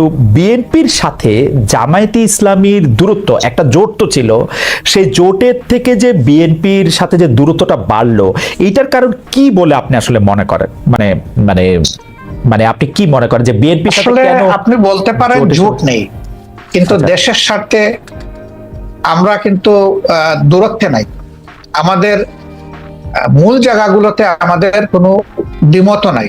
একটু বিএনপির সাথে জামায়াতে ইসলামীর দূরত্ব একটা জোট তো ছিল সেই জোটের থেকে যে বিএনপির সাথে যে দূরত্বটা বাড়লো এইটার কারণ কি বলে আপনি আসলে মনে করেন? মানে মানে মানে আপনি কি মনে করেন যে বিএনপির সাথে আসলে আপনি বলতে পারেন জোট নেই কিন্তু আচ্ছা। দেশের স্বার্থে আমরা কিন্তু দূরত্বে নাই। আমাদের মূল জায়গাগুলোতে আমাদের কোনো দ্বিমত নাই।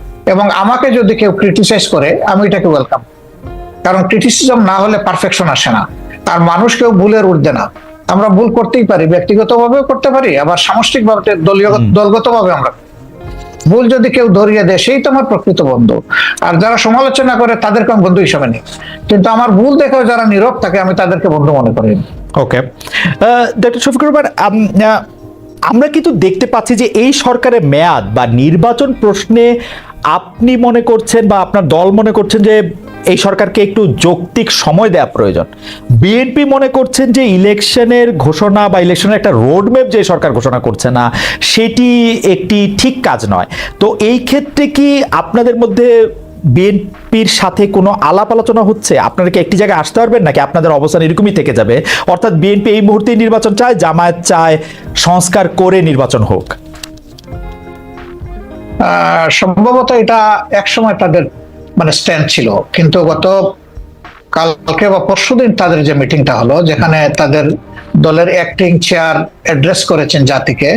এবং আমাকে যদি কেউ ক্রিটিসাইজ করে আমি এটাকে ওয়েলকাম কারণ ক্রিটিসিজম না হলে পারফেকশন আসে না। আর মানুষ কেউ ভুলের উঠবে না। আমরা ভুল করতেই পারি ব্যক্তিগতভাবেও করতে পারি আবার সামষ্টিকভাবে দলীয় দলগতভাবে আমরা। ভুল যদি কেউ ধরিয়ে দেয় সেই তো আমার প্রকৃত বন্ধু। আর যারা সমালোচনা করে তাদেরকে আমি বন্ধু হিসাবে নিই। কিন্তু আমার ভুল দেখেও যারা নীরব থাকে আমি তাদেরকে বন্ধু মনে করি ওকে ডক্টর শফিকুর আমরা কিন্তু দেখতে পাচ্ছি যে এই সরকারের মেয়াদ বা নির্বাচন প্রশ্নে আপনি মনে করছেন বা আপনার দল মনে করছেন যে এই সরকারকে একটু যৌক্তিক সময় দেওয়া প্রয়োজন। বিএনপি মনে করছেন যে ইলেকশনের ঘোষণা বা ইলেকশনের একটা রোডম্যাপ যে সরকার ঘোষণা করছে না, সেটি একটি ঠিক কাজ নয়। তো এই ক্ষেত্রে কি আপনাদের মধ্যে বিএনপির সাথে কোনো আলাপ আলোচনা হচ্ছে? আপনারা কি একটি জায়গায় আসতে পারবেন নাকি আপনাদের অবস্থান এরকমই থেকে যাবে? অর্থাৎ বিএনপি এই মুহূর্তে নির্বাচন চায়, জামায়াত চায় সংস্কার করে নির্বাচন হোক। সম্ভবত এটা একসময় তাদের মানে স্ট্যান্ড ছিল। কিন্তু গত কালকে বা পরশুদিন তাদের যে মিটিংটা হলো, যেখানে তাদের দলের অ্যাক্টিং চেয়ার অ্যাড্রেস করেছেন জাতিকে,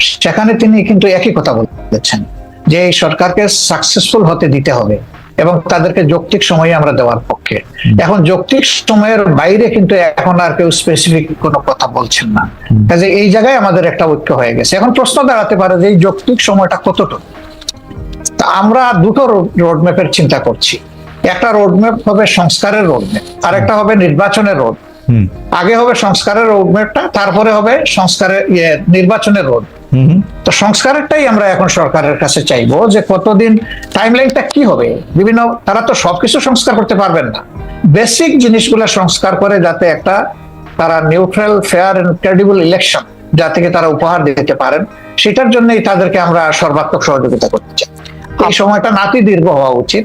সেখানে তিনি কিন্তু একই কথা বলেছেন, যে এই সরকারকে সাকসেসফুল হতে দিতে হবে। এবং তাদেরকে যৌক্তিক সময় আমরা দেওয়ার পক্ষে। এখন যৌক্তিক সময়ের বাইরে কিন্তু এখন আর কেউ স্পেসিফিক কোনো কথা বলছেন না। কাজে এই জায়গায় আমাদের একটা ঐক্য হয়ে গেছে। এখন প্রশ্ন দাঁড়াতে পারে যে এই যৌক্তিক সময়টা কতটুকু? তা আমরা দুটো রোডম্যাপের চিন্তা করছি। একটা রোডম্যাপ হবে সংস্কারের রোডম্যাপ আর একটা হবে নির্বাচনের রোড আগে হবে সংস্কারের রোডম্যাপটা তারপরে হবে সংস্কারের ইয়ে নির্বাচনের রোড। তো সংস্কারেরটাই আমরা এখন সরকারের কাছে চাইব যে কতদিন টাইমলাইনটা কি হবে? বিভিন্ন তারা তো সবকিছু সংস্কার করতে পারবেন না। বেসিক জিনিসগুলো সংস্কার করে যাতে একটা তারা neutral fair and credible election যা থেকে তারা উপহার দিতে পারেন সেটার জন্যই তাদেরকে আমরা সর্বাত্মক সহযোগিতা করতে চাই। এই সময়টা নাতি দীর্ঘ হওয়া উচিত।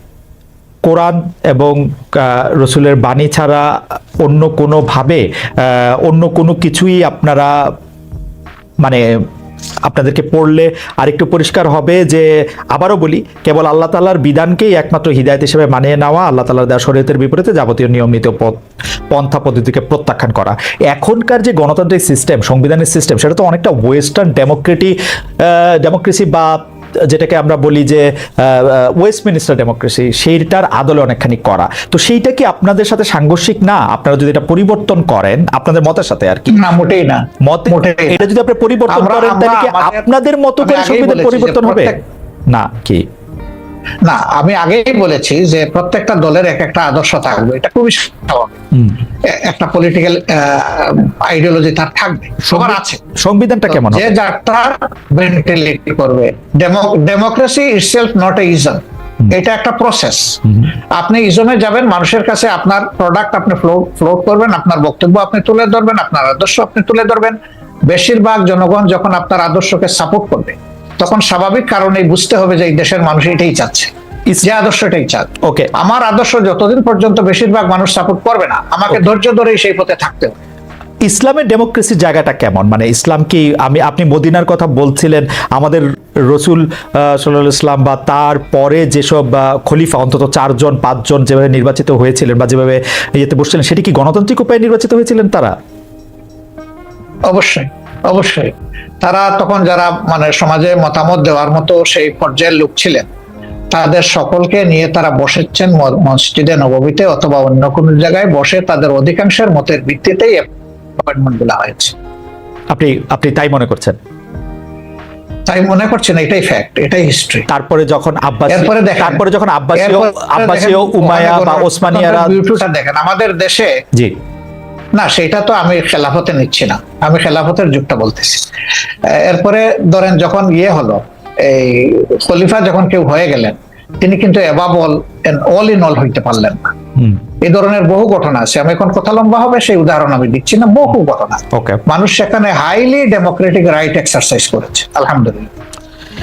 কোরআন এবং রসুলের বাণী ছাড়া অন্য কোনোভাবে অন্য কোনো কিছুই আপনারা মানে আপনাদেরকে পড়লে আরেকটু পরিষ্কার হবে যে, আবারও বলি, কেবল আল্লাহ তালার বিধানকেই একমাত্র হিদায়ত হিসেবে মানিয়ে নেওয়া, আল্লাহ তালার দেওয়া শরীয়তের বিপরীতে যাবতীয় নিয়মিত পথ, পন্থা পদ্ধতিকে প্রত্যাখ্যান করা। এখনকার যে গণতান্ত্রিক সিস্টেম সংবিধানের সিস্টেম সেটা তো অনেকটা ওয়েস্টার্ন ডেমোক্রেটি ডেমোক্রেসি বা যেটাকে আমরা বলি যে ওয়েস্টমিনিস্টার ডেমোক্রেসি সেইটার আদলে অনেকখানি করা। তো সেইটা কি আপনাদের সাথে সাংঘর্ষিক না? আপনারা যদি এটা পরিবর্তন করেন আপনাদের মতের সাথে আর কি? না মোটেই না। মত এটা যদি আপনি পরিবর্তন করেন তাহলে কি আপনাদের মতো করে সংবিধান পরিবর্তন হবে? না কি? না আমি আগেই বলেছি যে প্রত্যেকটা দলের এক একটা আদর্শ থাকবে। এটা খুবই স্বাভাবিক। একটা পলিটিক্যাল আইডিওলজি তার থাকবে সবার আছে। সংবিধানটা কেমন যে যারটা ভেন্টিলিটি করবে democracy itself not a ism এটা একটা প্রসেস আপনি ইজমে যাবেন মানুষের কাছে আপনার প্রোডাক্ট আপনি ফ্লোট করবেন আপনার বক্তব্য আপনি তুলে ধরবেন আপনার আদর্শ আপনি তুলে ধরবেন। বেশিরভাগ জনগণ যখন আপনার আদর্শকে সাপোর্ট করবে তখন স্বাভাবিক কারণে বুঝতে হবে যে এই দেশের মানুষ এটাই চাচ্ছে। যে আদর্শ এটাই চান ওকে। আমার আদর্শ যতদিন পর্যন্ত বেশিরভাগ মানুষ সাপোর্ট করবে না আমাকে ধৈর্য ধরেই সেই পথে থাকতে হবে। ইসলামের ডেমোক্রেসির জায়গাটা কেমন? মানে ইসলাম কি আমি আপনি মদিনার কথা বলছিলেন আমাদের রসুল সাল্লাহ ইসলাম বা তার পরে যেসব খলিফা অন্তত চারজন পাঁচজন যেভাবে নির্বাচিত হয়েছিলেন বা যেভাবে ইয়েতে বসছিলেন সেটি কি গণতান্ত্রিক উপায়ে নির্বাচিত হয়েছিলেন তারা? অবশ্যই। অবশ্যই। তারা তখন যারা মানে সমাজে মতামত দেওয়ার মতো সেই পর্যায়ের লোক ছিলেন তাদের সকলকে নিয়ে তারা বসেছেন মসজিদে নবমীতে অথবা অন্য কোনো জায়গায় বসে তাদের অধিকাংশের মতের ভিত্তিতেই অ্যাপয়েন্টমেন্টগুলা হয়েছে। আপনি আপনি তাই মনে করছেন? তাই মনে করছেন এটাই ফ্যাক্ট এটাই হিস্ট্রি তারপরে যখন আব্বাসী এরপরে দেখেন- তারপরে যখন আব্বাসীয় আব্বাসীয় উমায়া বা ওসমানিয়ারা বিউটিটা দেখেন। আমাদের দেশে জি। না সেটা তো আমি খেলাফতে নিচ্ছি না। আমি খেলাফতের যুগটা বলতেছি। এরপরে ধরেন যখন ইয়ে হলো এই খলিফা যখন কেউ হয়ে গেলেন তিনি কিন্তু এবাব অল অল ইন অল হইতে পারলেন না। এই ধরনের বহু ঘটনা আছে। আমি এখন কথা লম্বা হবে সেই উদাহরণ আমি দিচ্ছি না বহু ঘটনা। মানুষ সেখানে হাইলি ডেমোক্রেটিক রাইট এক্সারসাইজ করেছে আলহামদুলিল্লাহ।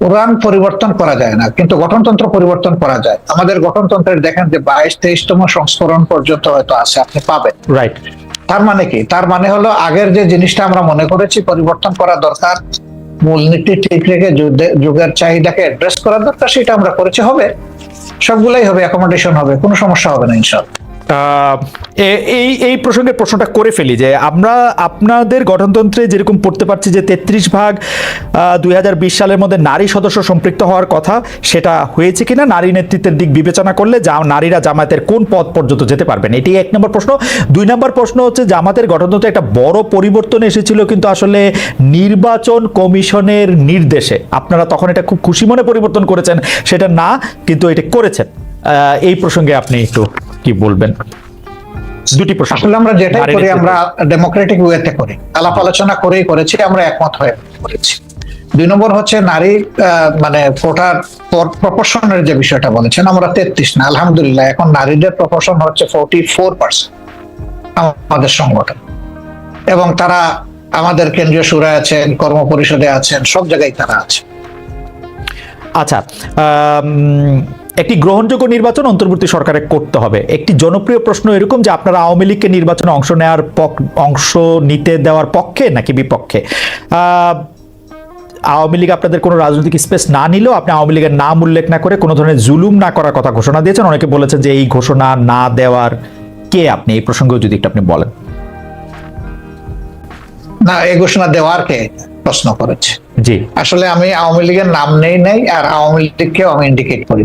কোরআন পরিবর্তন করা যায় না কিন্তু গঠনতন্ত্র পরিবর্তন করা যায়। আমাদের গঠনতন্ত্রের দেখেন যে বাইশ তেইশতম সংস্করণ পর্যন্ত হয়তো আছে আপনি পাবেন। রাইট তার মানে কি? তার মানে হলো আগের যে জিনিসটা আমরা মনে করেছি পরিবর্তন করা দরকার মূলনীতি ঠিক রেখে যুগের চাহিদাকে অ্যাড্রেস করা দরকার সেটা আমরা করেছি হবে। সবগুলাই হবে অ্যাকোমোডেশন হবে কোনো সমস্যা হবে না ইনশাল্লাহ এই এই প্রসঙ্গে প্রশ্নটা করে ফেলি যে আমরা আপনাদের গঠনতন্ত্রে যেরকম পড়তে পারছি যে তেত্রিশ ভাগ দুই হাজার বিশ সালের মধ্যে নারী সদস্য সম্পৃক্ত হওয়ার কথা, সেটা হয়েছে কিনা নারী নেতৃত্বের দিক বিবেচনা করলে যা, নারীরা জামায়াতের কোন পদ পর্যন্ত যেতে পারবেন এটি এক নম্বর প্রশ্ন। দুই নম্বর প্রশ্ন হচ্ছে জামাতের গঠনতন্ত্রে একটা বড় পরিবর্তন এসেছিল কিন্তু আসলে নির্বাচন কমিশনের নির্দেশে। আপনারা তখন এটা খুব খুশি মনে পরিবর্তন করেছেন, সেটা না, কিন্তু এটা করেছেন। এই প্রসঙ্গে আপনি একটু কি বলবেন? দুটি প্রশ্ন। আসলে আমরা যেটাই করি আমরা ডেমোক্রেটিক ওয়েতে করি। আলাপ আলোচনা করেই করেছি আমরা একমত হয়ে করেছি। দুই নম্বর হচ্ছে নারী মানে কোটার প্রপোর্শনের যে বিষয়টা বলেছেন আমরা তেত্রিশ না আলহামদুলিল্লাহ এখন নারীদের প্রপোর্শন হচ্ছে ফোর্টি ফোর পার্সেন্ট আমাদের সংগঠন। এবং তারা আমাদের কেন্দ্রীয় সুরায় আছেন কর্ম পরিষদে আছেন সব জায়গায় তারা আছে। আচ্ছা একটি গ্রহণযোগ্য নির্বাচন অন্তর্বর্তী সরকারে করতে হবে। একটি জনপ্রিয় প্রশ্ন এরকম যে আপনারা আওয়ামী লীগকে নির্বাচনে অংশ নেওয়ার অংশ নিতে দেওয়ার পক্ষে নাকি বিপক্ষে? আওয়ামী লীগ আপনাদের কোনো রাজনৈতিক স্পেস না নিলেও আপনি আওয়ামী লীগের নাম উল্লেখ না করে কোনো ধরনের জুলুম না করার কথা ঘোষণা দিয়েছেন। অনেকে বলেছেন যে এই ঘোষণা না দেওয়ার কে আপনি? এই প্রসঙ্গেও যদি একটু আপনি বলেন। না এই ঘোষণা দেওয়ার কে প্রশ্ন করেছে? জি। আসলে আমি আওয়ামী লীগের নাম নেই নাই আর আওয়ামী লীগকেও আমি ইন্ডিকেট করি।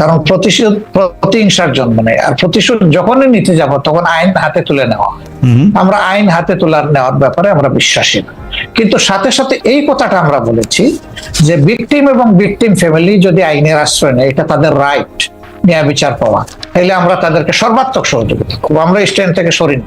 কারণ প্রতিশোধ প্রতিহিংসার জন্ম নেই আর প্রতিশোধ যখনই নিতে যাব তখন আইন হাতে তুলে নেওয়া। আমরা আইন হাতে তোলার নেওয়ার ব্যাপারে আমরা বিশ্বাসী না। কিন্তু সাথে সাথে এই কথাটা আমরা বলেছি যে ভিকটিম এবং ভিকটিম ফ্যামিলি যদি আইনের আশ্রয় নেয় এটা তাদের রাইট ন্যায় বিচার পাওয়া। তাহলে আমরা তাদেরকে সর্বাত্মক সহযোগিতা করব। আমরা স্ট্যান্ড থেকে সরিনি।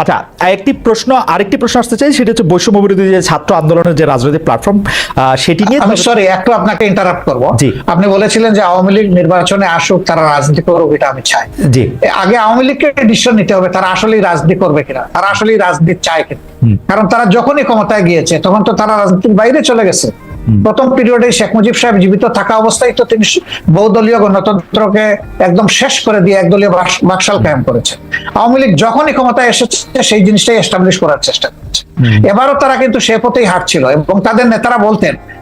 আচ্ছা একটি প্রশ্ন আরেকটি প্রশ্ন আসতে চাই সেটা হচ্ছে বৈষম্য বিরোধী যে ছাত্র আন্দোলনের যে রাজনৈতিক প্ল্যাটফর্ম সেটি নিয়ে আমি সরি একটু আপনাকে ইন্টারাপ্ট করব। জি। আপনি বলেছিলেন যে আওয়ামী লীগ নির্বাচনে আসুক তারা রাজনীতি করুক এটা আমি চাই। জি। আগে আওয়ামী লীগকে ডিসিশন নিতে হবে তারা আসলেই রাজনীতি করবে কিনা তারা আসলেই রাজনীতি চায় কিনা। কারণ তারা যখনই ক্ষমতায় গিয়েছে তখন তো তারা রাজনীতির বাইরে চলে গেছে। প্রথম পিরিয়ডে শেখ মুজিব সাহেব জীবিত থাকা অবস্থায় তো তিনি বহুদলীয় গণতন্ত্রকে একদম শেষ করে দিয়ে একদলীয় বাক- বাকশাল কায়েম করেছে। আওয়ামী লীগ যখনই ক্ষমতায় এসেছে সেই জিনিসটাই এস্টাবলিশ করার চেষ্টা করছে। এবারও তারা কিন্তু সে পথেই হাঁটছিল এবং তাদের নেতারা বলতেন